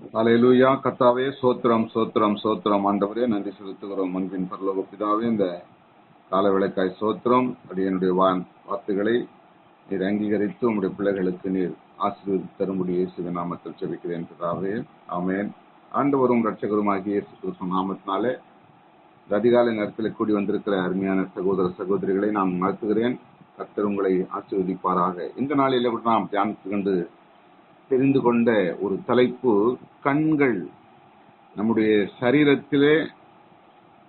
அலையலூயா கத்தாவே சோத்திரம் சோத்திரம் சோத்திரம். ஆண்டவரே நன்றி செலுத்துகிறோம். அன்பின் பரலோக பிதாவே இந்த கால விளக்காய் சோத்திரம் அடியனுடைய வான் வார்த்தைகளை நீர் அங்கீகரித்து உங்களுடைய பிள்ளைகளுக்கு நீர் ஆசீர்வதி தரும்படி இயேசுவின் நாமத்தில் செபிக்கிறேன் பிதாவே. ஆமேன். ஆண்டவரும் ரட்சகருமாகிய இயேசு கிறிஸ்து நாமத்தினாலே இந்த அதிகாலை நேரத்தில் கூடி வந்திருக்கிற அருமையான சகோதர சகோதரிகளை நான் வாழ்த்துகிறேன். கர்த்தர் உங்களை ஆசீர்வதிப்பாராக. இந்த நாளில் நாம் தியானித்து கொண்டு தெரிந்து கொண்ட ஒரு தலைப்பு கண்கள் நம்முடைய சரீரத்திலே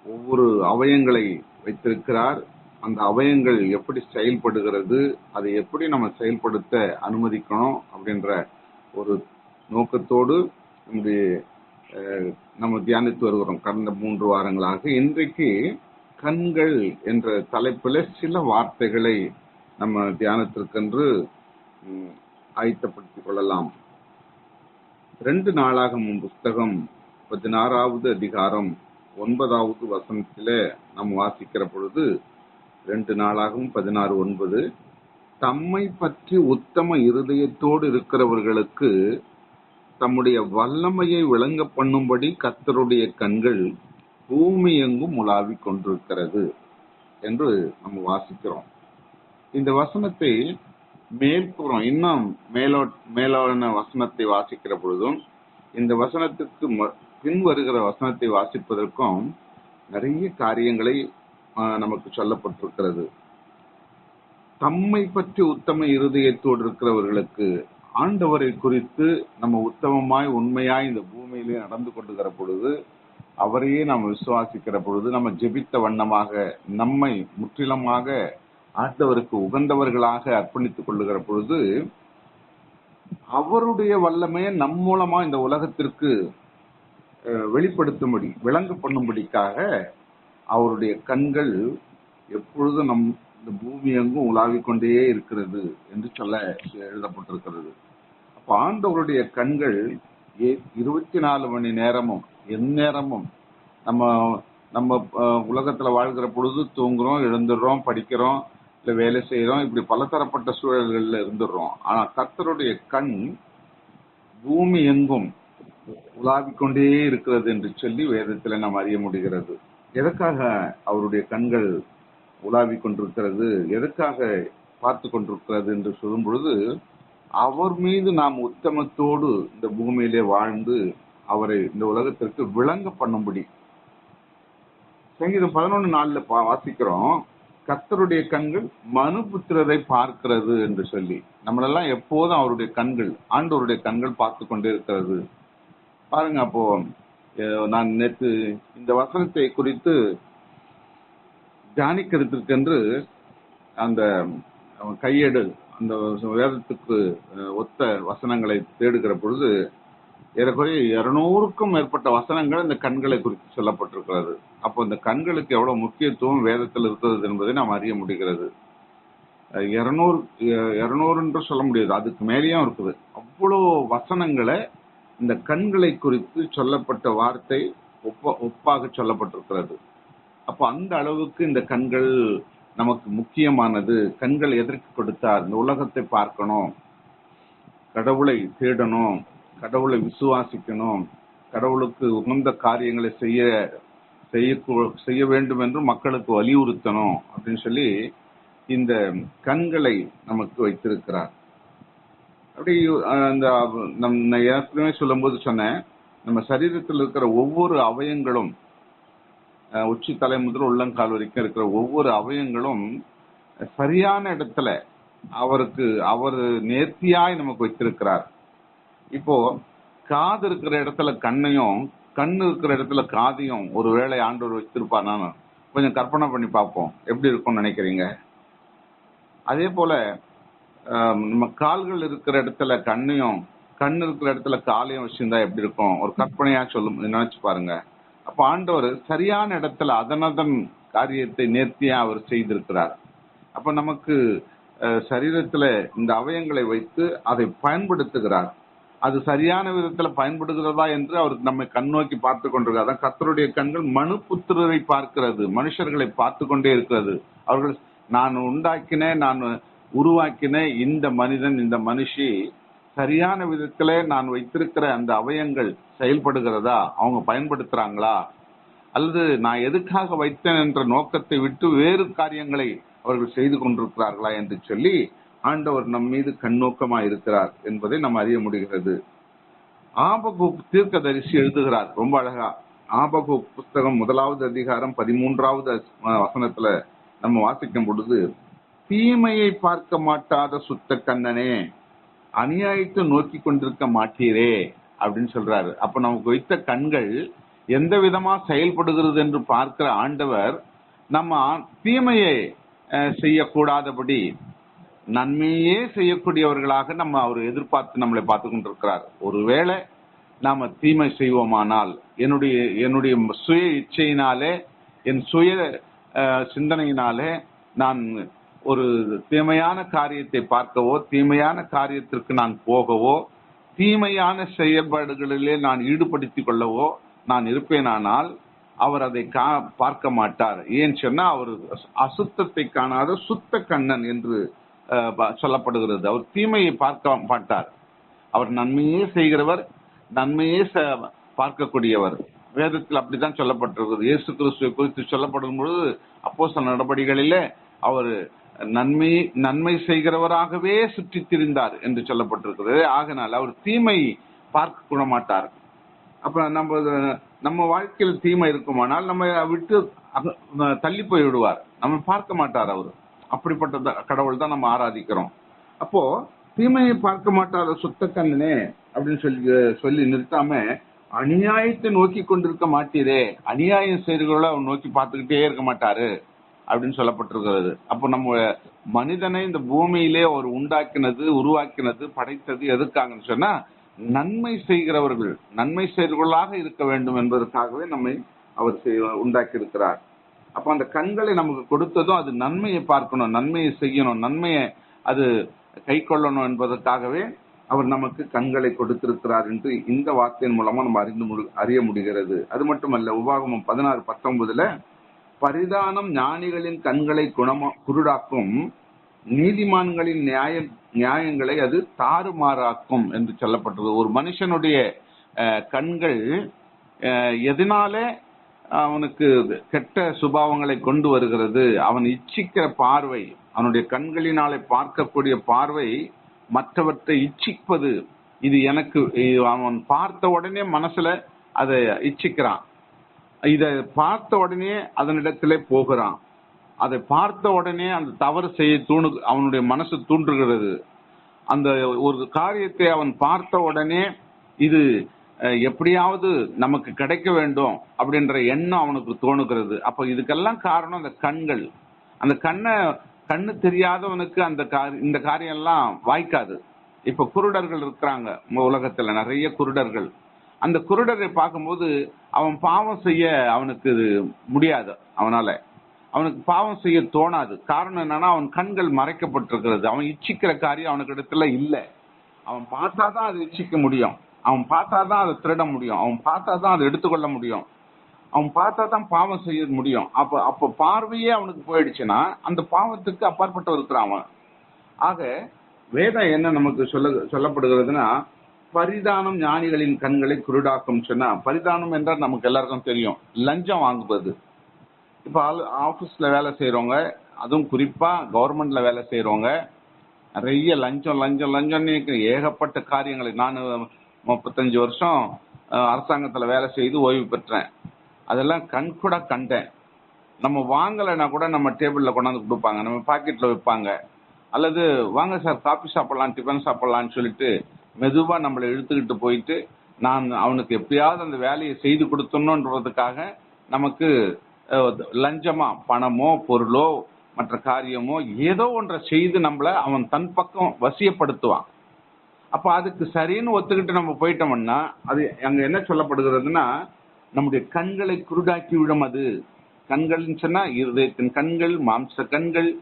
ஒவ்வொரு அவயங்களை வைத்திருக்கிறார். அந்த அவயங்கள் எப்படி செயல்படுகிறது அதை எப்படி நம்ம செயல்படுத்த அனுமதிக்கணும் அப்படின்ற ஒரு நோக்கத்தோடு நம்முடைய நம்ம தியானித்து வருகிறோம். கடந்த மூன்று வாரங்களாக இன்றைக்கு கண்கள் என்ற தலைப்பில் சில வார்த்தைகளை நம்ம தியானத்திற்கென்று ஆயத்தப்படுத்திக் கொள்ளலாம். ரெண்டு நாளாகவும் புஸ்தகம் பதினாறாவது அதிகாரம் ஒன்பதாவது வசனத்திலே நாம் வாசிக்கிற பொழுது ரெண்டு நாளாகவும் பதினாறு ஒன்பது தம்மை பற்றி உத்தம இருதயத்தோடு இருக்கிறவர்களுக்கு தம்முடைய வல்லமையை விளங்க பண்ணும்படி கத்தருடைய கண்கள் பூமி எங்கும் உலாவிக் கொண்டிருக்கிறது என்று நம்ம வாசிக்கிறோம். இந்த வசனத்தை மேல்புறம் இன்னும் மேலோ மேலோன வசனத்தை வாசிக்கிற பொழுதும் இந்த வசனத்துக்கு பின் வருகிற வசனத்தை வாசிப்பதற்கும் நிறைய காரியங்களை நமக்கு சொல்லப்பட்டிருக்கிறது. தம்மை பற்றி உத்தம இருதயத்தோடு இருக்கிறவர்களுக்கு ஆண்டவரை குறித்து நம்ம உத்தமமாய் உண்மையாய் இந்த பூமியிலே நடந்து கொண்டுகிற பொழுது அவரையே நாம் விசுவாசிக்கிற பொழுது நம்ம ஜெபித்த வண்ணமாக நம்மை முற்றிலுமாக ஆண்டவருக்கு உகந்தவர்களாக அர்ப்பணித்துக் கொள்ளுகிற பொழுது அவருடைய வல்லமையை நம் மூலமா இந்த உலகத்திற்கு வெளிப்படுத்தும்படி விளங்க பண்ணும்படிக்காக அவருடைய கண்கள் எப்பொழுதும் நம் இந்த பூமி எங்கும் உலாவிக் கொண்டே இருக்கிறது என்று சொல்ல எழுதப்பட்டிருக்கிறது. அப்ப ஆண்டவருடைய கண்கள் ஏ- இருபத்தி நாலு மணி நேரமும் எந்நேரமும் நம்ம நம்ம உலகத்துல வாழ்கிற பொழுது தூங்குறோம் எழுந்துடுறோம் படிக்கிறோம் இல்ல வேலை செய்யறோம் இப்படி பலதரப்பட்ட சூழல்கள்ல இருந்துடுறோம். ஆனா கர்த்தருடைய கண் பூமி எங்கும் உலாவிக்கொண்டே இருக்கிறது என்று சொல்லி வேதத்துல நாம் அறிய முடிகிறது. எதற்காக அவருடைய கண்கள் உலாவிக் கொண்டிருக்கிறது எதற்காக பார்த்து கொண்டிருக்கிறது என்று சொல்லும் பொழுது அவர் மீது நாம் உத்தமத்தோடு இந்த பூமியிலே வாழ்ந்து அவரை இந்த உலகத்திற்கு விளங்க பண்ணும்படி. சங்கீதம் பதினொன்னு நாளில் வாசிக்கிறோம். கர்த்தருடைய கண்கள் மனுபுத்திரரை பார்க்கிறது என்று சொல்லி நம்மளெல்லாம் எப்போதும் அவருடைய கண்கள் ஆண்டவருடைய கண்கள் பார்த்து கொண்டே இருக்கிறது. பாருங்க அப்போ நான் நேற்று இந்த வசனத்தை குறித்து தியானிக்கிறதுக்கென்று அந்த கையேடு அந்த வேதத்துக்கு ஒத்த வசனங்களை தேடுகிற பொழுது ஏறக்குறைய இருநூறுக்கும் மேற்பட்ட வசனங்கள் இந்த கண்களை குறித்து சொல்லப்பட்டிருக்கிறது. அப்போ இந்த கண்களுக்கு எவ்வளவு முக்கியத்துவம் வேதத்தில் இருக்கிறது என்பதை நாம் அறிய முடிகிறது. இருநூறு அஹ், என்று சொல்ல முடியாது. அதுக்கு மேலேயும் இருக்குது. அவ்வளோ வசனங்களை இந்த கண்களை குறித்து சொல்லப்பட்ட வார்த்தை ஒப்ப ஒப்பாக சொல்லப்பட்டிருக்கிறது. அப்போ அந்த அளவுக்கு இந்த கண்கள் நமக்கு முக்கியமானது. கண்கள் எதற்கு கொடுத்தார்? இந்த உலகத்தை பார்க்கணும். கடவுளை தேடணும். கடவுளை விசுவாசிக்கணும். கடவுளுக்கு உகந்த காரியங்களை செய்ய செய்ய செய்ய வேண்டும் என்று மக்களுக்கு வலியுறுத்தணும் அப்படின்னு சொல்லி இந்த கண்களை நமக்கு வைத்திருக்கிறார். அப்படி அந்த நம் ஏற்கனவே சொல்லும்போது சொன்னேன் நம்ம சரீரத்தில் இருக்கிற ஒவ்வொரு அவயங்களும் உச்சி தலை முதல் உள்ளங்கால் வரைக்கும் இருக்கிற ஒவ்வொரு அவயங்களும் சரியான இடத்துல அவருக்கு அவர் நேர்த்தியாய் நமக்கு வைத்திருக்கிறார். இப்போ காது இருக்கிற இடத்துல கண்ணையும் கண்ணு இருக்கிற இடத்துல காதையும் ஒருவேளை ஆண்டவர் வச்சிருப்பார் கொஞ்சம் கற்பனை பண்ணி பார்ப்போம். எப்படி இருக்கும்னு நினைக்கிறீங்க? அதே போல நம்ம கால்கள் இருக்கிற இடத்துல கண்ணையும் கண் இருக்கிற இடத்துல காலையும் வச்சிருந்தா எப்படி இருக்கும்? ஒரு கற்பனையா சொல்லும் நினைச்சு பாருங்க. அப்ப ஆண்டவர் சரியான இடத்துல அதனதன் காரியத்தை நேர்த்தியா அவர் செய்திருக்கிறார். அப்ப நமக்கு அஹ், சரீரத்துல இந்த அவயங்களை வைத்து அதை பயன்படுத்துகிறார். அது சரியான விதத்தில் பயன்படுகிறதா என்று அவர் நம்மை கண்ணோக்கி பார்த்து கொண்டிருக்கிறார். அதான் கண்கள் மனு புத்திரரை பார்க்கிறது மனுஷர்களை பார்த்து கொண்டே இருக்கிறது. அவர்கள் நான் உண்டாக்கினேன் நான் உருவாக்கினேன் இந்த மனிதன் இந்த மனுஷி சரியான விதத்திலே நான் வைத்திருக்கிற அந்த அவயங்கள் செயல்படுகிறதா? அவங்க பயன்படுத்துறாங்களா? அல்லது நான் எதுக்காக வைத்தேன் என்ற நோக்கத்தை விட்டு வேறு காரியங்களை அவர்கள் செய்து கொண்டிருக்கிறார்களா? என்று சொல்லி ஆண்டவர் நம் மீது கண்ணோக்கமா இருக்கிறார் என்பதை நம்ம அறிய முடிகிறது. ஆபகுப் தீர்க்கதரிசி எழுதுகிறார் ரொம்ப அழகா. ஆபகுப் புஸ்தகம் முதலாவது அதிகாரம் பதிமூன்றாவது வசனத்துல நம்ம வாசிக்கும் பொழுது தீமையை பார்க்க மாட்டாத சுத்த கண்ணனே அநியாயத்தை நோக்கி கொண்டிருக்க மாட்டீரே அப்படின்னு சொல்றாரு. அப்ப நமக்கு வைத்த கண்கள் எந்த விதமா செயல்படுகிறது என்று பார்க்கிற ஆண்டவர் நம்ம தீமையை அஹ், செய்யக்கூடாதபடி நன்மையே செய்யக்கூடியவர்களாக நம்ம அவர் எதிர்பார்த்து நம்மளை பார்த்து கொண்டிருக்கிறார். ஒருவேளை நாம தீமை செய்வோமானால் என்னுடைய என்னுடைய சுய இச்சையினாலே என் சுய சிந்தனையினாலே நான் ஒரு தீமையான காரியத்தை பார்க்கவோ தீமையான காரியத்திற்கு நான் போகவோ தீமையான செயல்பாடுகளிலே நான் ஈடுபடுத்திக் கொள்ளவோ நான் இருப்பேனானால் அவர் அதை கா- பார்க்க மாட்டார். ஏன் சொன்னா அவர் அசுத்தத்தை காணாத சுத்த கண்ணன் என்று சொல்லப்படுகிறது. அவர் தீமையை பார்க்க மாட்டார் அவர் நன்மையே செய்கிறவர் நன்மையே ச- பார்க்கக்கூடியவர். வேதத்தில் அப்படித்தான் சொல்லப்பட்டிருக்கிறது. இயேசு கிறிஸ்துவை குறித்து சொல்லப்படும் பொழுது அப்போ சில நடவடிக்கைகளிலே அவர் நன்மை நன்மை செய்கிறவராகவே சுற்றித் திரிந்தார் என்று சொல்லப்பட்டிருக்கிறது. ஆகனால் அவர் தீமை பார்க்க கூட மாட்டார் அப்ப நம்ம நம்ம வாழ்க்கையில் தீமை இருக்குமானால் நம்ம விட்டு தள்ளி போய் விடுவார் நம்ம பார்க்க மாட்டார் அவர். அப்படிப்பட்ட கடவுள் தான் நம்ம ஆராதிக்கிறோம். அப்போ தீமையை பார்க்க மாட்டாத சுத்த கண்ணனே அப்படின்னு சொல்லி சொல்லி நிறுத்தாம அநியாயத்தை நோக்கி கொண்டிருக்க மாட்டீரே அநியாயம் செய்கிறவங்கள அவர் நோக்கி பார்த்துக்கிட்டே இருக்க மாட்டாரு அப்படின்னு சொல்லப்பட்டிருக்கிறது. அப்போ நம்ம மனிதனை இந்த பூமியிலே அவர் உண்டாக்கினது உருவாக்கினது படைத்தது எதுக்காகன்னு சொன்னா நன்மை செய்கிறவர்கள் நன்மை செய்கிறவர்களாக இருக்க வேண்டும் என்பதற்காகவே நம்மை அவர் உண்டாக்கி இருக்கிறார் அப்ப அந்த கண்களை நமக்கு கொடுத்ததும் அது நன்மையை பார்க்கணும் நன்மையை செய்யணும் நன்மையை அது கை கொள்ளணும் என்பதற்காகவே அவர் நமக்கு கண்களை கொடுத்திருக்கிறார் என்று இந்த வார்த்தையின் மூலமா நம்ம அறிந்து அறிய முடிகிறது. அது மட்டுமல்ல உபாகமம் பதினாறு பத்தொன்பதுல பரிதானம் ஞானிகளின் கண்களை குணமா குருடாக்கும் நீதிமான்களின் நியாய நியாயங்களை அது தாறுமாறாக்கும் என்று சொல்லப்பட்டது. ஒரு மனுஷனுடைய கண்கள் எதனாலே அவனுக்கு கெட்ட சுபாவங்களை கொண்டு வருகிறது. அவன் இச்சிக்கிற பார்வை அவனுடைய கண்களினாலே பார்க்கக்கூடிய பார்வை மற்றவற்றை இச்சிப்பது. இது எனக்கு அவன் பார்த்த உடனே மனசுல அதை இச்சிக்கிறான். இதை பார்த்த உடனே அதனிடத்திலே போகிறான். அதை பார்த்த உடனே அந்த தவறு செய்ய தூணு அவனுடைய மனசு தூண்டுகிறது. அந்த ஒரு காரியத்தை அவன் பார்த்த உடனே இது எப்படியாவது நமக்கு கிடைக்க வேண்டும் அப்படின்ற எண்ணம் அவனுக்கு தோணுகிறது. அப்ப இதுக்கெல்லாம் காரணம் அந்த கண்கள். அந்த கண்ணை கண்ணு தெரியாதவனுக்கு அந்த இந்த காரியம் எல்லாம் வாய்க்காது. இப்ப குருடர்கள் இருக்கிறாங்க நம்ம உலகத்துல நிறைய குருடர்கள். அந்த குருடரை பார்க்கும்போது அவன் பாவம் செய்ய அவனுக்கு இது முடியாது அவனால. அவனுக்கு பாவம் செய்ய தோணாது. காரணம் என்னன்னா அவன் கண்கள் மறைக்கப்பட்டிருக்கிறது. அவன் இச்சிக்கிற காரியம் அவனுக்கு இடத்துல இல்லை. அவன் பார்த்தாதான் அதை இச்சிக்க முடியும். அவன் பார்த்தா தான் அதை திருட முடியும். அவன் பார்த்தா தான் அதை எடுத்துக்கொள்ள முடியும். அவன் பார்த்தா தான் பாவம் செய்ய முடியும். அப்ப அப்ப பார்வையே அவனுக்கு போயிடுச்சுன்னா அந்த பாவத்துக்கு அப்பாற்பட்டு இருக்கிறான் அவன். ஆக வேதம் என்ன நமக்கு சொல்ல சொல்லப்படுகிறதுனா பரிதானம் ஞானிகளின் கண்களை குருடாக்கும் சொன்னா பரிதானம் என்றால் நமக்கு எல்லாருக்கும் தெரியும். லஞ்சம் வாங்குவது. இப்ப ஆபீஸ்ல வேலை செய்யறவங்க அதுவும் குறிப்பா கவர்மெண்ட்ல வேலை செய்யறவங்க நிறைய லஞ்சம் லஞ்சம் லஞ்சம்னு ஏகப்பட்ட காரியங்களை நான் முப்பத்தஞ்சு வருஷம் அரசாங்கத்தில் வேலை செய்து ஓய்வு பெற்றேன். அதெல்லாம் கண்கூட கண்டேன். நம்ம வாங்கலைன்னா கூட நம்ம டேபிளில் கொண்டாந்து கொடுப்பாங்க. நம்ம பாக்கெட்டில் வைப்பாங்க அல்லது வாங்க சார் காஃபி சாப்பிட்லாம் டிஃபன் சாப்பிட்லான்னு சொல்லிட்டு மெதுவாக நம்மளை இழுத்துக்கிட்டு போயிட்டு நான் அவனுக்கு எப்படியாவது அந்த வேலையை செய்து கொடுத்தணுன்றதுக்காக நமக்கு லஞ்சமாக பணமோ பொருளோ மற்ற காரியமோ ஏதோ ஒன்றை செய்து நம்மளை அவன் தன் பக்கம் வசியப்படுத்துவான். அப்ப அதுக்கு சரின்னு ஒத்துக்கிட்டு நம்ம போயிட்டோம்னா அது அங்க என்ன சொல்லப்படுகிறதுனா நம்முடைய கண்களை குருடாக்கி விடும் அது. கண்கள்னு சொன்னா இருதயத்தின் கண்கள் மாம்ச கண்கள்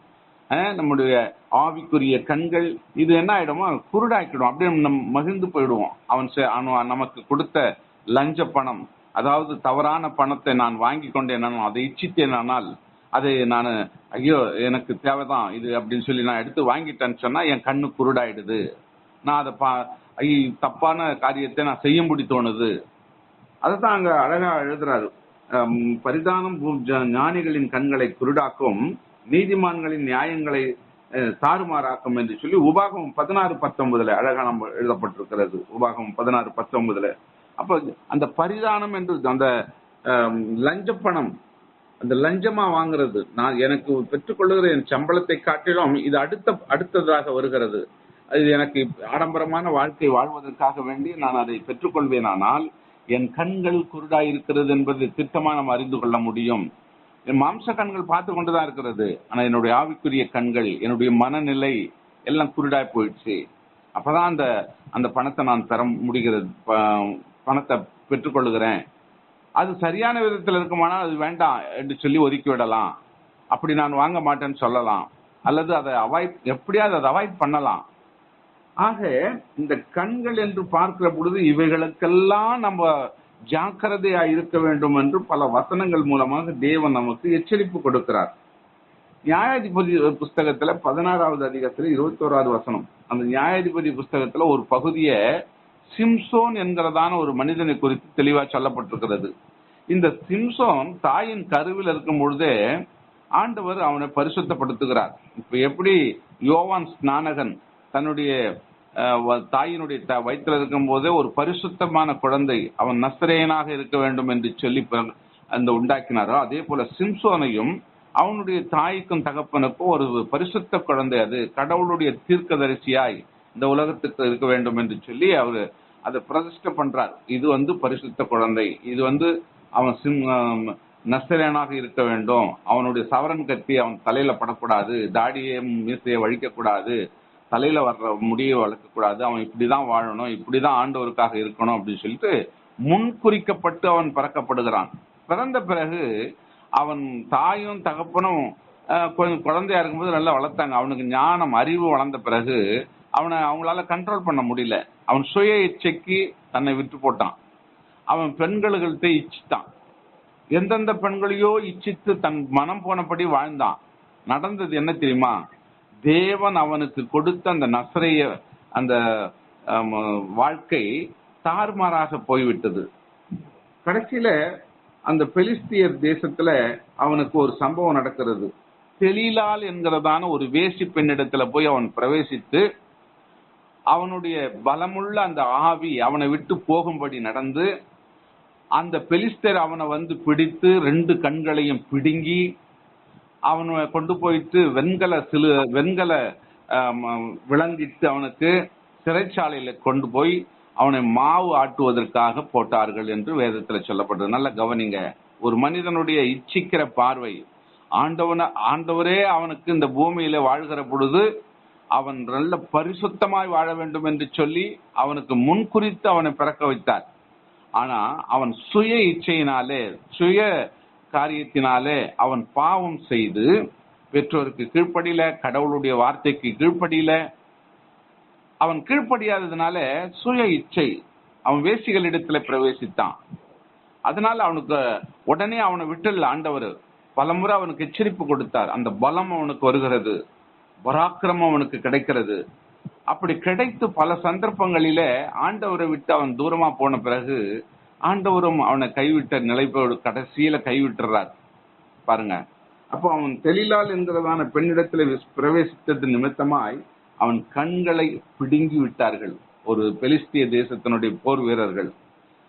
நம்முடைய ஆவிக்குரிய கண்கள் இது என்ன ஆயிடுமோ குருடாக்கிடும். அப்படியே நம்ம மகிழ்ந்து போயிடுவோம். அவன் செ- அவன் நமக்கு கொடுத்த லஞ்ச பணம் அதாவது தவறான பணத்தை நான் வாங்கி கொண்டேன் அதை இச்சித்தேனானால் அதை நான் ஐயோ எனக்கு தேவைதான் இது அப்படின்னு சொல்லி நான் எடுத்து வாங்கிட்டேன்னு சொன்னா என் கண்ணு குருடாயிடுது. நான் அதை பா ஐ, தப்பான காரியத்தை நான் செய்யும்படி தோணுது. அதுதான் அங்க அழகா எழுதுறாரு. பரிதானம் ஞானிகளின் கண்களை குருடாக்கும் நீதிமான்களின் நியாயங்களை தாறுமாறாக்கும் என்று சொல்லி உபாகம் பதினாறு பத்தொன்பதுல அழகா நம்ம எழுதப்பட்டிருக்கிறது. உபாகம் பதினாறு பத்தொன்பதுல. அப்ப அந்த பரிதானம் என்று அந்த லஞ்ச லஞ்சப்பணம் அந்த லஞ்சமா வாங்குறது. நான் எனக்கு பெற்றுக்கொள்ளுகிற என் சம்பளத்தை காட்டிலும் இது அடுத்த அடுத்ததாக வருகிறது. அது எனக்கு ஆடம்பரமான வாழ்க்கை வாழ்வதற்காக வேண்டி நான் அதை பெற்றுக்கொள்வேனானால் என் கண்கள் குருடாய் இருக்கிறது என்பது திட்டமா நம்ம அறிந்து கொள்ள முடியும். என் மாம்ச கண்கள் பார்த்து கொண்டுதான் இருக்கிறது. ஆனா என்னுடைய ஆவிக்குரிய கண்கள் என்னுடைய மனநிலை எல்லாம் குருடாய் போயிடுச்சு. அப்பதான் அந்த அந்த பணத்தை நான் தர முடிகிறது. ப- பணத்தை பெற்றுக்கொள்கிறேன் அது சரியான விதத்தில் இருக்குமானால் அது வேண்டாம் என்று சொல்லி ஒதுக்கி விடலாம். அப்படி நான் வாங்க மாட்டேன்னு சொல்லலாம். அல்லது அதை அவாய்ட் எப்படியாவது அதை அவாய்ட் பண்ணலாம். ஆக இந்த கண்கள் என்று பார்க்கிற பொழுது இவைகளுக்கெல்லாம் நம்ம ஜாக்கிரதையா இருக்க வேண்டும் என்று பல வசனங்கள் மூலமாக தேவன் நமக்கு எச்சரிப்பு கொடுக்கிறார். நியாயாதிபதி புஸ்தகத்துல பதினாறாவது அதிகாரத்துல இருபத்தோராவது வசனம். அந்த நியாயாதிபதி புஸ்தகத்துல ஒரு பகுதியை சிம்சோன் என்கிறதான ஒரு மனிதனை குறித்து தெளிவா சொல்லப்பட்டிருக்கிறது. இந்த சிம்சோன் தாயின் கருவில் இருக்கும் பொழுதே ஆண்டவர் அவனை பரிசுத்தப்படுத்துகிறார். இப்ப எப்படி யோவான் ஸ்நானகன் தன்னுடைய தாயினுடைய த- வயிற்றில் இருக்கும் போதே ஒரு பரிசுத்தமான குழந்தை அவன் நஸ்ரேயனாக இருக்க வேண்டும் என்று சொல்லி பிற- அந்த உண்டாக்கினாரோ அதே போல சிம்சோனையும் அவனுடைய தாய்க்கும் தகப்பனுக்கும் ஒரு பரிசுத்த குழந்தை அது கடவுளுடைய தீர்க்கதரிசியாய் இந்த உலகத்துக்கு இருக்க வேண்டும் என்று சொல்லி அவர் அதை பிரதிஷ்டை பண்றார். இது வந்து பரிசுத்த குழந்தை. இது வந்து அவன் சிம் நஸ்தரேனாக இருக்க வேண்டும். அவனுடைய சவரன் கத்தி அவன் தலையில படக்கூடாது. தாடியை மீசையை வழிக்க கூடாது தலையில வர்ற முடியை வளர்க்கக்கூடாது. அவன் இப்படிதான் வாழணும் இப்படிதான் ஆண்டவருக்காக இருக்கணும் அப்படின்னு சொல்லிட்டு முன்குறிக்கப்பட்டு அவன் பிறக்கப்படுகிறான். பிறந்த பிறகு அவன் தாயும் தகப்பனும் கொஞ்சம் குழந்தையா இருக்கும்போது நல்லா வளர்த்தாங்க. அவனுக்கு ஞானம் அறிவு வளர்ந்த பிறகு அவனை அவங்களால கண்ட்ரோல் பண்ண முடியல. அவன் சுய இச்சைக்கு தன்னை விட்டு போட்டான். அவன் பெண்களுக்கிட்ட இச்சித்தான் எந்தெந்த பெண்களையோ இச்சித்து தன் மனம் போனபடி வாழ்ந்தான். நடந்தது என்ன தெரியுமா? தேவன் அவனுக்கு கொடுத்த அந்த நசரைய அந்த வாழ்க்கை தார்மாராக போய்விட்டது. கடைசியில அந்த பெலிஸ்தியர் தேசத்துல அவனுக்கு ஒரு சம்பவம் நடக்கிறது. தெளிலால் என்கிறதான ஒரு வேசி பெண்ணிடத்துல போய் அவன் பிரவேசித்து அவனுடைய பலமுள்ள அந்த ஆவி அவனை விட்டு போகும்படி நடந்து அந்த பெலிஸ்தர் அவனை வந்து பிடித்து ரெண்டு கண்களையும் பிடுங்கி அவனை கொண்டு போயிட்டு வெண்கல சிலு வெண்கல விளங்கிட்டு அவனுக்கு சிறைச்சாலையில கொண்டு போய் அவனை மாவு ஆட்டுவதற்காக போட்டார்கள் என்று வேதத்துல சொல்லப்பட்டது. நல்ல கவனிங்க. ஒரு மனிதனுடைய இச்சிக்கிற பார்வை. ஆண்டவன ஆண்டவரே அவனுக்கு இந்த பூமியில வாழ்கிற பொழுது அவன் நல்ல பரிசுத்தமாய் வாழ வேண்டும் என்று சொல்லி அவனுக்கு முன்குறித்து அவனை பிறக்க வைத்தார். ஆனா அவன் சுய இச்சையினாலே சுய காரியத்தினாலே அவன் பாவம் செய்து பெற்றோருக்கு கீழ்ப்படியில கடவுளுடைய வார்த்தைக்கு கீழ்ப்படியில. அவன் கீழ்ப்படியாததுனால சுய இச்சை அவன் வேசிகளிடத்துல பிரவேசித்தான். அதனால அவனுக்கு உடனே அவனை விட்டுல ஆண்டவர். பலமுறை அவனுக்கு எச்சரிப்பு கொடுத்தார். அந்த பலம் அவனுக்கு வருகிறது. பராக்கிரமம் அவனுக்கு கிடைக்கிறது. அப்படி கிடைத்து பல சந்தர்ப்பங்களிலே ஆண்டவரை விட்டு அவன் தூரமா போன பிறகு ஆண்டவரும் அவனை கைவிட்ட நிலைப்போடு கடைசியில கைவிட்டுறார். பாருங்க. அப்போ அவன் தெளிலால் என்கிறதான பெண்ணிடத்துல பிரவேசித்தது நிமித்தமாய் அவன் கண்களை பிடுங்கி விட்டார்கள். ஒரு பெலிஸ்திய தேசத்தினுடைய போர் வீரர்கள்.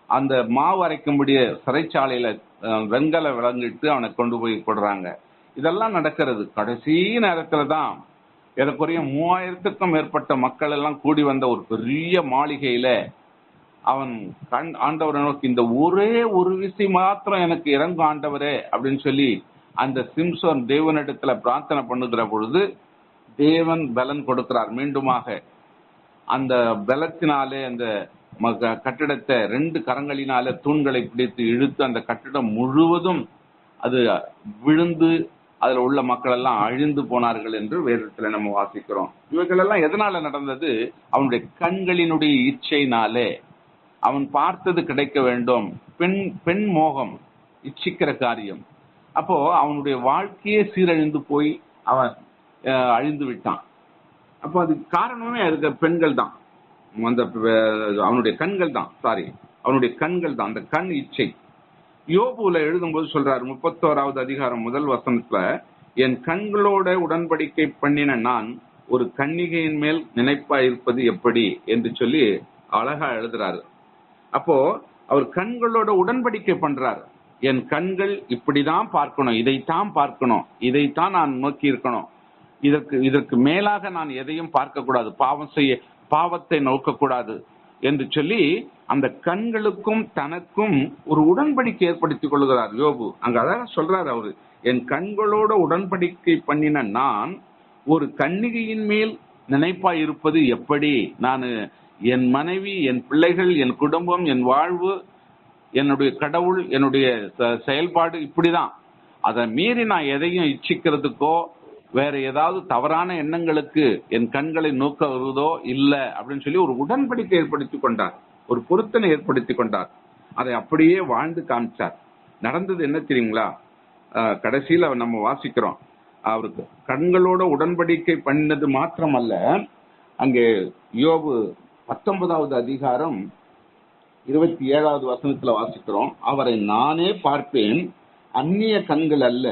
அந்த மாவு அரைக்கும்படிய சிறைச்சாலையில வெண்கல விளங்கிட்டு அவனை கொண்டு போய் கொடுறாங்க இதெல்லாம் நடக்கிறது. கடைசி நேரத்துல தான் ஏறக்குறைய மூவாயிரத்துக்கும் மேற்பட்ட மக்கள் எல்லாம் கூடி வந்த ஒரு பெரிய மாளிகையில அவன் கண் ஆண்டவரை நோக்கி இந்த ஒரே ஒரு விசை மாத்திரம் எனக்கு இறங்கும் ஆண்டவரே அப்படின்னு சொல்லி அந்த சிம்சோன் தேவனிடத்துல பிரார்த்தனை பண்ணுகிற பொழுது தேவன் பலன் கொடுக்கிறார். மீண்டுமாக அந்த பலத்தினாலே அந்த ம- க- கட்டிடத்தை ரெண்டு கரங்களினாலே தூண்களை பிடித்து இழுத்து அந்த கட்டிடம் முழுவதும் அது விழுந்து அதுல உள்ள மக்கள் எல்லாம் அழிந்து போனார்கள் என்று வேதத்துல நம்ம வாசிக்கிறோம். இவைகள் எல்லாம் எதனால நடந்தது? அவனுடைய கண்களினுடைய இச்சையினாலே. அவன் பார்த்தது கிடைக்க வேண்டும். பெண் பெண் மோகம் இச்சிக்கிற காரியம். அப்போ அவனுடைய வாழ்க்கையே சீரழிந்து போய் அவன் அழிந்து விட்டான். அப்போ அதுக்கு காரணமே அதுக்கு பெண்கள் தான். அந்த அவனுடைய கண்கள் தான். சாரி அவனுடைய கண்கள் தான். அந்த கண் இச்சை. யோபுல எழுதும்போது சொல்றாரு முப்பத்தோராவது அதிகாரம் முதல் வசனத்துல என் கண்களோட உடன்படிக்கை பண்ணின நான் ஒரு கன்னிகையின் மேல் நினைப்பா இருப்பது எப்படி? என்று சொல்லி அழகா எழுதுறாரு. அப்போ அவர் கண்களோட உடன்படிக்கை பண்றாரு. என் கண்கள் இப்படிதான் பார்க்கணும் இதைத்தான் பார்க்கணும் இதைத்தான் நான் நோக்கி இருக்கணும். இதற்கு இதற்கு மேலாக நான் எதையும் பார்க்க கூடாது பாவம் செய்ய பாவத்தை நோக்கக்கூடாது என்று சொல்லி அந்த கண்களுக்கும் தனக்கும் ஒரு உடன்படிக்கை ஏற்படுத்திக் கொள்கிறார் யோபு. அங்க அழகா சொல்றாரு அவரு என் கண்களோட உடன்படிக்கை பண்ணின நான் ஒரு கன்னிகையின் மேல் நினைப்பா இருப்பது எப்படி? நான் என் மனைவி என் பிள்ளைகள் என் குடும்பம் என் வாழ்வு என்னுடைய கடவுள் என்னுடைய செயல்பாடு இப்படிதான். அதை மீறி நான் எதையும் இச்சிக்கிறதுக்கோ வேற ஏதாவது தவறான எண்ணங்களுக்கு என் கண்களை நோக்க வருவதோ இல்ல அப்படின்னு சொல்லி ஒரு உடன்படிக்கை ஏற்படுத்தி கொண்டார். ஒரு பொருத்தனை ஏற்படுத்தி கொண்டார். அதை அப்படியே வாழ்ந்து காமிச்சார். நடந்தது என்ன தெரியுங்களா? கடைசியில் கடைசியில நம்ம வாசிக்கிறோம். அவருக்கு கண்களோட உடன்படிக்கை பண்ணது மாத்திரமல்ல. அங்கே யோபு பத்தொன்பதாவது அதிகாரம் இருபத்தி ஏழாவது வசனத்துல வாசிக்கிறோம். அவரை நானே பார்ப்பேன் அந்நிய கண்கள் அல்ல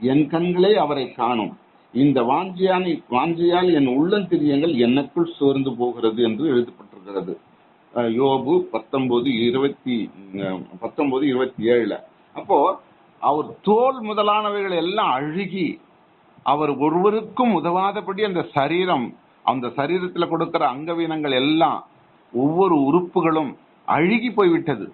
என் கண்களே அவரை காணும். இந்த வாஞ்சியான வாஞ்சியால் என் உள்ளந்திரியங்கள் என்னக்குள் சோர்ந்து போகிறது என்று எழுதப்பட்டிருக்கிறது. யோபு பத்தொன்பது இருபத்தி பத்தொன்பது இருபத்தி ஏழுல. அப்போ அவர் தோல் முதலானவைகள் எல்லாம் அழுகி அவர் ஒருவருக்கும் உதவாதபடி அந்த சரீரம் அந்த சரீரத்தில் கொடுக்கிற அங்கவீனங்கள் எல்லாம் ஒவ்வொரு உறுப்புகளும் அழுகி போய்விட்டது.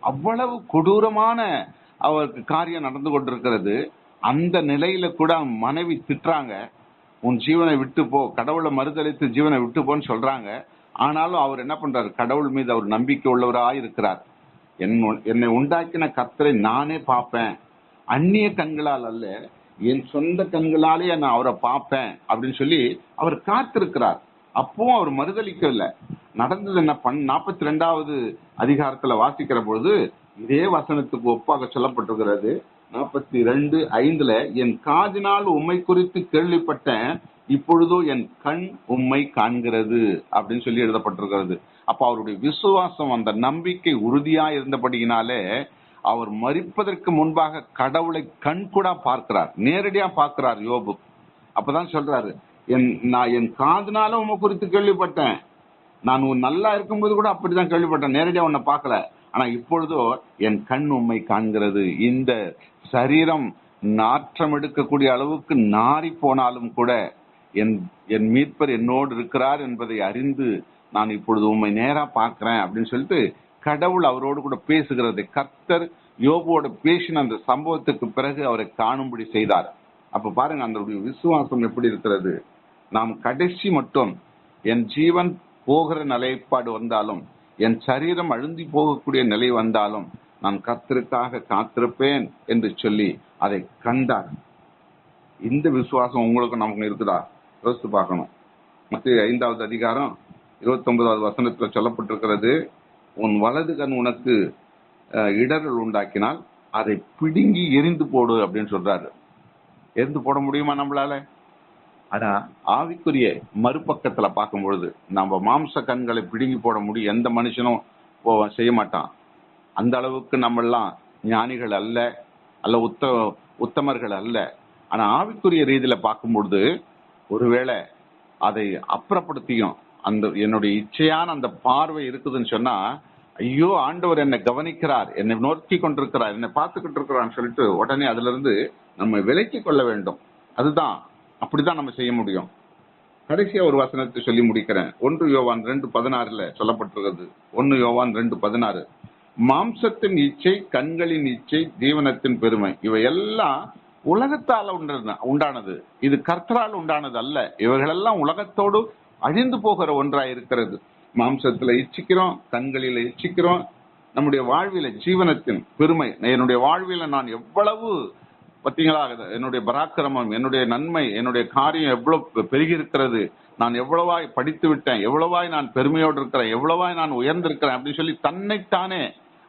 அவ்வளவு கொடூரமான அவருக்கு காரியம் நடந்து கொண்டிருக்கிறது. அந்த நிலையில கூட மனைவி திட்டுறாங்க. உன் ஜீவனை விட்டு போ. கடவுளை மறுதளித்து ஜீவனை விட்டு போன்னு சொல்றாங்க. ஆனாலும் அவர் என்ன பண்றாரு? கடவுள் மீது அவர் நம்பிக்கை உள்ளவராக இருக்கிறார். என்னை உண்டாக்கின கத்தரை நானே பார்ப்பேன். அந்நிய கண்களால் அல்ல என் சொந்த கண்களாலேயே நான் அவரை பார்ப்பேன் அப்படின்னு சொல்லி அவர் காத்திருக்கிறார். அப்பவும் அவர் மறுதளிக்கவில்லை நடந்தது என்ன? பண் நாற்பத்தி ரெண்டாவது அதிகாரத்துல வாசிக்கிற பொழுது இதே வசனத்துக்கு ஒப்பாக சொல்லப்பட்டிருக்கிறது. நாற்பத்தி ரெண்டு ஐந்துல என் காதினால் உண்மை குறித்து கேள்விப்பட்டேன் இப்பொழுதோ என் கண் உம்மை காண்கிறது அப்படின்னு சொல்லி எழுதப்பட்டிருக்கிறது. அப்ப அவருடைய விசுவாசம் அந்த நம்பிக்கை உறுதியா இருந்தபடியினாலே அவர் மறிப்பதற்கு முன்பாக கடவுளை கண்கூடா பார்க்கிறார். நேரடியா பார்க்கிறார் யோபு. அப்பதான் சொல்றாரு என் நான் என் காதுனால உன் குறித்து கேள்விப்பட்டேன். நான் உன் நல்லா இருக்கும்போது கூட அப்படிதான் கேள்விப்பட்டேன். நேரடியா உன்னை பார்க்கல. ஆனா இப்பொழுதோ என் கண் உம்மை காண்கிறது. இந்த சரீரம் நாற்றம் எடுக்கக்கூடிய அளவுக்கு நாரி போனாலும் கூட என் என் மீட்பர் என்னோடு இருக்கிறார் என்பதை அறிந்து நான் இப்பொழுது உண்மை நேரா பார்க்கிறேன். அப்படின்னு சொல்லிட்டு கடவுள் அவரோடு கூட பேசுகிறது. கர்த்தர் யோபுவோட பேசின அந்த சம்பவத்துக்கு பிறகு அவரை காணும்படி செய்தார். அப்ப பாருங்க அந்த விசுவாசம் எப்படி இருக்கிறது? நாம் கடைசி மட்டும் என் ஜீவன் போகிற நிலைப்பாடு வந்தாலும் என் சரீரம் அழுந்தி போகக்கூடிய நிலை வந்தாலும் நான் கர்த்தருக்காக காத்திருப்பேன் என்று சொல்லி அதை கண்டார். இந்த விசுவாசம் உங்களுக்கு நமக்கு இருக்குதா? யோசித்து பார்க்கணும். மத்திய ஐந்தாவது அதிகாரம் இருபத்தி ஒன்பதாவது வசனத்துல சொல்லப்பட்டிருக்கிறது உன் வலது கண் உனக்கு இடர்கள் உண்டாக்கினால் அதை பிடுங்கி எரிந்து போடு அப்படின்னு சொல்றாரு. எரிந்து போட முடியுமா நம்மளால? ஆனா ஆவிக்குரிய மறுபக்கத்துல பார்க்கும் பொழுது நம்ம மாம்ச கண்களை பிடுங்கி போட முடியும். எந்த மனுஷனும் செய்ய மாட்டான். அந்த அளவுக்கு நம்ம எல்லாம் ஞானிகள் அல்ல அல்ல உத்த உத்தமர்கள் அல்ல. ஆனா ஆவிக்குரிய ரீதியில பார்க்கும் பொழுது ஒருவேளை அதை அப்புறப்படுத்தியும் அந்த என்னுடைய இச்சையான அந்த பார்வை இருக்குதுன்னு சொன்னா ஐயோ ஆண்டவர் என்னை கவனிக்கிறார் என்னை நோக்கி கொண்டிருக்கிறார் என்னை பார்த்துக்கிட்டு இருக்கிறான்னு சொல்லிட்டு உடனே அதுல இருந்து நம்ம விலக்கி கொள்ள வேண்டும். அதுதான். அப்படிதான் நம்ம செய்ய முடியும். கடைசியா ஒரு வசனத்தை சொல்லி முடிக்கிறேன். ஒன்று யோவான் ரெண்டு பதினாறுல சொல்லப்பட்டிருக்கிறது. ஒன்னு யோவான் ரெண்டு பதினாறு. மாம்சத்தின் இச்சை கண்களின் இச்சை ஜீவனத்தின் பெருமை இவை எல்லாம் உலகத்தால உண்டானது. இது கர்த்தரால் உண்டானது அல்ல. இவைகளெல்லாம் உலகத்தோடு அழிந்து போகிற ஒன்றா இருக்கிறது. மாம்சத்துல இச்சிக்கிறோம் கண்களில இச்சிக்கிறோம். நம்முடைய வாழ்வில ஜீவனத்தின் பெருமை என்னுடைய வாழ்வில நான் எவ்வளவு பார்த்தீங்களா என்னுடைய பராக்கிரமம் என்னுடைய நன்மை என்னுடைய காரியம் எவ்வளவு பெருகி இருக்கிறது நான் எவ்வளவாய் படித்து விட்டேன் எவ்வளவாய் நான் பெருமையோடு இருக்கிறேன் எவ்வளவாய் நான் உயர்ந்திருக்கிறேன் அப்படின்னு சொல்லி தன்னைத்தானே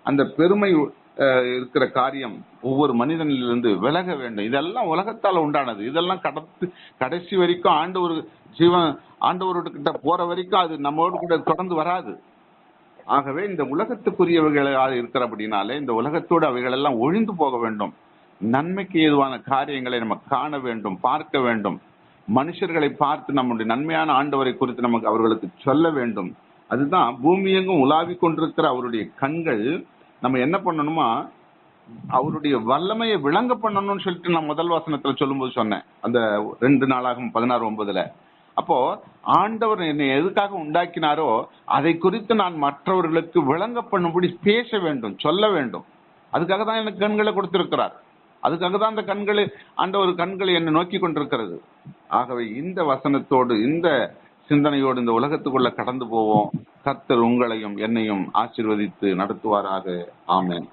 அந்த பெருமை இருக்கிற காரியம் ஒவ்வொரு மனிதனிலிருந்து விலக வேண்டும். இதெல்லாம் உலகத்தால உண்டானது. இதெல்லாம் கடத்து கடைசி வரைக்கும் ஆண்டவர் ஜீவன் ஆண்டவர்கிட்ட போற வரைக்கும் அது நம்மோடு கூட தொடர்ந்து வராது. ஆகவே இந்த உலகத்துக்குரியவைகளாக இருக்கிறபடினாலே இந்த உலகத்தோடு அவைகள் எல்லாம் ஒழிந்து போக வேண்டும். நன்மைக்கு ஏதுவான காரியங்களை நம்ம காண வேண்டும் பார்க்க வேண்டும். மனுஷர்களை பார்த்து நம்முடைய நன்மையான ஆண்டவரை குறித்து நமக்கு அவர்களுக்கு சொல்ல வேண்டும். அதுதான் பூமி எங்கும் உலாவிக் கொண்டிருக்கிற அவருடைய கண்கள் நம்ம என்ன பண்ணணுமா? அவருடைய வல்லமையை விளங்க பண்ணணும்னு சொல்லிட்டு நான் முதல் வசனத்துல சொல்லும்போது சொன்னேன். அந்த ரெண்டு நாளாகும் பதினாறு ஒன்பதுல. அப்போ ஆண்டவர் என்னை எதுக்காக உண்டாக்கினாரோ அதை குறித்து நான் மற்றவர்களுக்கு விளங்க பண்ணும்படி பேச வேண்டும் சொல்ல வேண்டும். அதுக்காக தான் எனக்கு கண்களை கொடுத்திருக்கிறார். அதுக்காக தான் அந்த கண்களை ஆண்டவர் கண்களை என்னை நோக்கி கொண்டிருக்கிறது. ஆகவே இந்த வசனத்தோடு இந்த சிந்தனையோடு இந்த உலகத்துக்குள்ள கடந்து போவோம். கர்த்தர் உங்களையும் என்னையும் ஆசிர்வதித்து நடத்துவாராக. ஆமேன்.